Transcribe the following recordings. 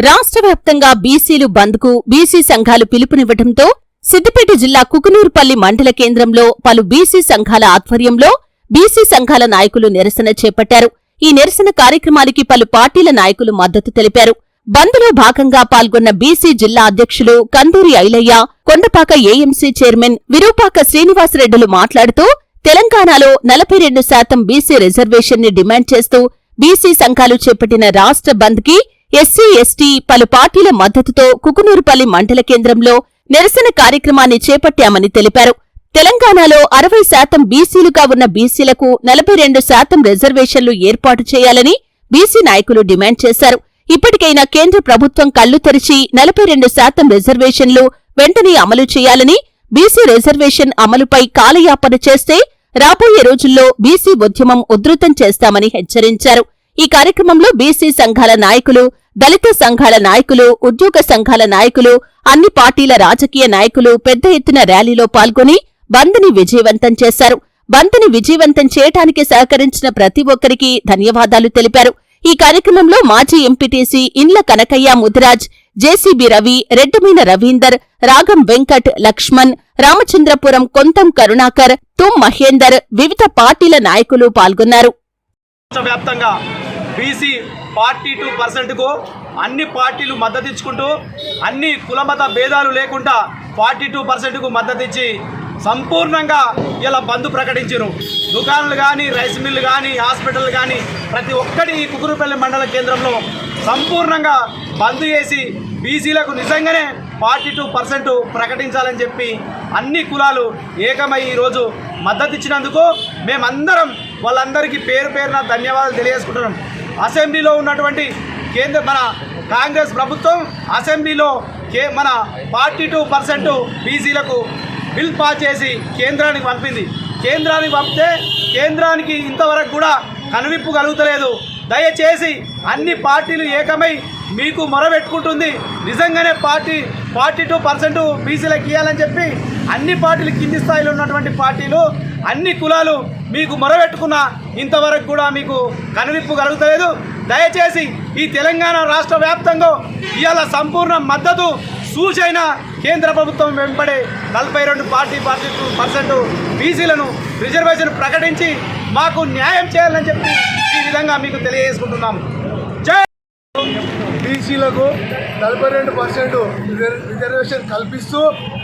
రాష్ట్ర వ్యాప్తంగా బీసీలు బంద్కు బీసీ సంఘాలు పిలుపునివ్వడంతో సిద్దిపేట జిల్లా కుకునూరుపల్లి మండల కేంద్రంలో పలు బీసీ సంఘాల ఆధ్వర్యంలో బీసీ సంఘాల నాయకులు నిరసన చేపట్టారు. ఈ నిరసన కార్యక్రమానికి పలు పార్టీల నాయకులు మద్దతు తెలిపారు. బంద్లో భాగంగా పాల్గొన్న బీసీ జిల్లా అధ్యక్షులు కందూరి ఐలయ్య కొండపాక ఏఎంసీ చైర్మన్ విరూపాక శ్రీనివాసరెడ్డిలు మాట్లాడుతూ తెలంగాణలో నలభై రెండు శాతం బీసీ రిజర్వేషన్ని డిమాండ్ చేస్తూ బీసీ సంఘాలు చేపట్టిన రాష్ట్ర బంద్కి ఎస్సీ ఎస్టీ పలు పార్టీల మద్దతుతో కుకునూరుపల్లి మండల కేంద్రంలో నిరసన కార్యక్రమాన్ని చేపట్టామని తెలిపారు. తెలంగాణలో అరవై శాతం బీసీలుగా ఉన్న బీసీలకు నలభై రెండు శాతం రిజర్వేషన్లు ఏర్పాటు చేయాలని బీసీ నాయకులు డిమాండ్ చేశారు. ఇప్పటికైనా కేంద్ర ప్రభుత్వం కళ్ళు తెరిచి నలభై రెండు శాతం రిజర్వేషన్లు వెంటనే అమలు చేయాలని బీసీ రిజర్వేషన్ అమలుపై కాలయాపన చేస్తే రాబోయే రోజుల్లో బీసీ ఉద్యమం ఉధృతం చేస్తామని హెచ్చరించారు. ఈ కార్యక్రమంలో బీసీ సంఘాల నాయకులు దళిత సంఘాల నాయకులు ఉద్యోగ సంఘాల నాయకులు అన్ని పార్టీల రాజకీయ నాయకులు పెద్ద ఎత్తున ర్యాలీలో పాల్గొని బంద్ని విజయవంతం చేశారు. బంద్ని విజయవంతం చేయడానికి సహకరించిన ప్రతి ఒక్కరికి ధన్యవాదాలు తెలిపారు. ఈ కార్యక్రమంలో మాజీ ఎంపీటీసీ ఇండ్ల కనకయ్య ముదిరాజ్ జేసీబీ రవి రెడ్డమైన రవీందర్ రాగం వెంకట్ లక్ష్మణ్ రామచంద్రపురం కొంతం కరుణాకర్ తుమ్ మహేందర్ వివిధ పార్టీల నాయకులు పాల్గొన్నారు. బీసీ ఫార్టీ టూ పర్సెంట్కు అన్ని పార్టీలు మద్దతు ఇచ్చుకుంటూ అన్ని కులమత భేదాలు లేకుండా ఫార్టీ టూ పర్సెంట్కు మద్దతు ఇచ్చి సంపూర్ణంగా ఇలా బంద్ ప్రకటించారు దుకాణాలు కానీ రైస్ మిల్లు కానీ హాస్పిటల్ కానీ ప్రతి ఒక్కటి ఈ కుకురుపల్లి మండల కేంద్రంలో సంపూర్ణంగా బంద్ చేసి బీసీలకు నిజంగానే ఫార్టీ టూ పర్సెంట్ ప్రకటించాలని చెప్పి అన్ని కులాలు ఏకమై ఈరోజు మద్దతు ఇచ్చినందుకు మేమందరం వాళ్ళందరికీ పేరు పేరున ధన్యవాదాలు తెలియజేసుకుంటున్నాం. అసెంబ్లీలో ఉన్నటువంటి కేంద్ర మన కాంగ్రెస్ ప్రభుత్వం అసెంబ్లీలో కే మన ఫార్టీ టూ పర్సెంట్ బీసీలకు బిల్ పాస్ చేసి కేంద్రానికి పంపింది. కేంద్రానికి పంపితే కేంద్రానికి ఇంతవరకు కూడా కనువిప్పు కలుగుతలేదు. దయచేసి అన్ని పార్టీలు ఏకమై మీకు మొరబెట్టుకుంటుంది నిజంగానే పార్టీ ఫార్టీ టూ పర్సెంట్ బీసీలకు ఇవ్వాలని చెప్పి అన్ని పార్టీలు కింది స్థాయిలో ఉన్నటువంటి పార్టీలు అన్ని కులాలు మీకు మొరబెట్టుకున్న ఇంతవరకు కూడా మీకు కనువిప్పు కలుగుతలేదు. దయచేసి ఈ తెలంగాణ రాష్ట్ర వ్యాప్తంగా ఇవాళ సంపూర్ణ మద్దతు సూచైన కేంద్ర ప్రభుత్వం వెంబడే నలభై రెండు పార్టీ పార్టీ పర్సెంట్ బీసీలను రిజర్వేషన్ ప్రకటించి మాకు న్యాయం చేయాలని చెప్పి ఈ విధంగా మీకు తెలియజేసుకుంటున్నాము. బీసీలకు నలభై రెండు పర్సెంట్ రిజర్వేషన్ కల్పిస్తూ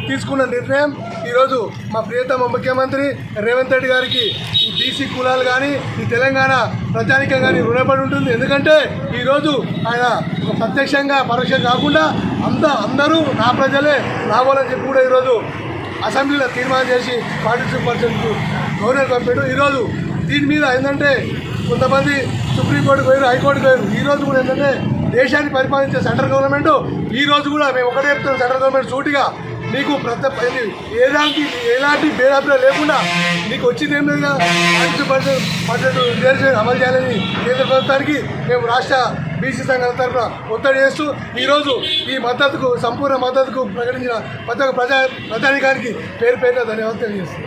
తీసుకున్న నిర్ణయం ఈరోజు మా ప్రియతమ ముఖ్యమంత్రి రేవంత్ రెడ్డి గారికి ఈ బీసీ కులాలు కానీ ఈ తెలంగాణ ప్రజానికం కానీ రుణపడి ఉంటుంది. ఎందుకంటే ఈరోజు ఆయన ఒక ప్రత్యక్షంగా పరోక్షంగా కాకుండా అంత అందరూ నా ప్రజలే రావాలని చెప్పి కూడా ఈరోజు అసెంబ్లీలో తీర్మానం చేసి ఫార్టీ టూ పర్సెంట్ గవర్నర్ పంపాడు. ఈరోజు దీని మీద ఏంటంటే కొంతమంది సుప్రీంకోర్టుకు పోయారు హైకోర్టుకు పోయారు. ఈరోజు కూడా ఏంటంటే దేశాన్ని పరిపాలించే సెంట్రల్ గవర్నమెంట్ ఈ రోజు కూడా మేము ఒకటే చెప్తున్నాం సెంట్రల్ గవర్నమెంట్ సూటిగా నీకు ప్రతి ఏదానికి ఎలాంటి భేదాభిప్రాయం లేకుండా నీకు వచ్చింది ఏం లేదు పర్సెంట్ పర్సెంట్ రిజర్వేషన్ అమలు చేయాలని కేంద్ర ప్రభుత్వానికి మేము రాష్ట్ర బీసీ సంఘాల తరఫున ఒత్తిడి చేస్తూ ఈరోజు ఈ మద్దతుకు సంపూర్ణ మద్దతుకు ప్రకటించిన ప్రతి ఒక్క ప్రజా ప్రజానికానికి పేరు పేరున ధన్యవాదాలు తెలియజేస్తున్నాం.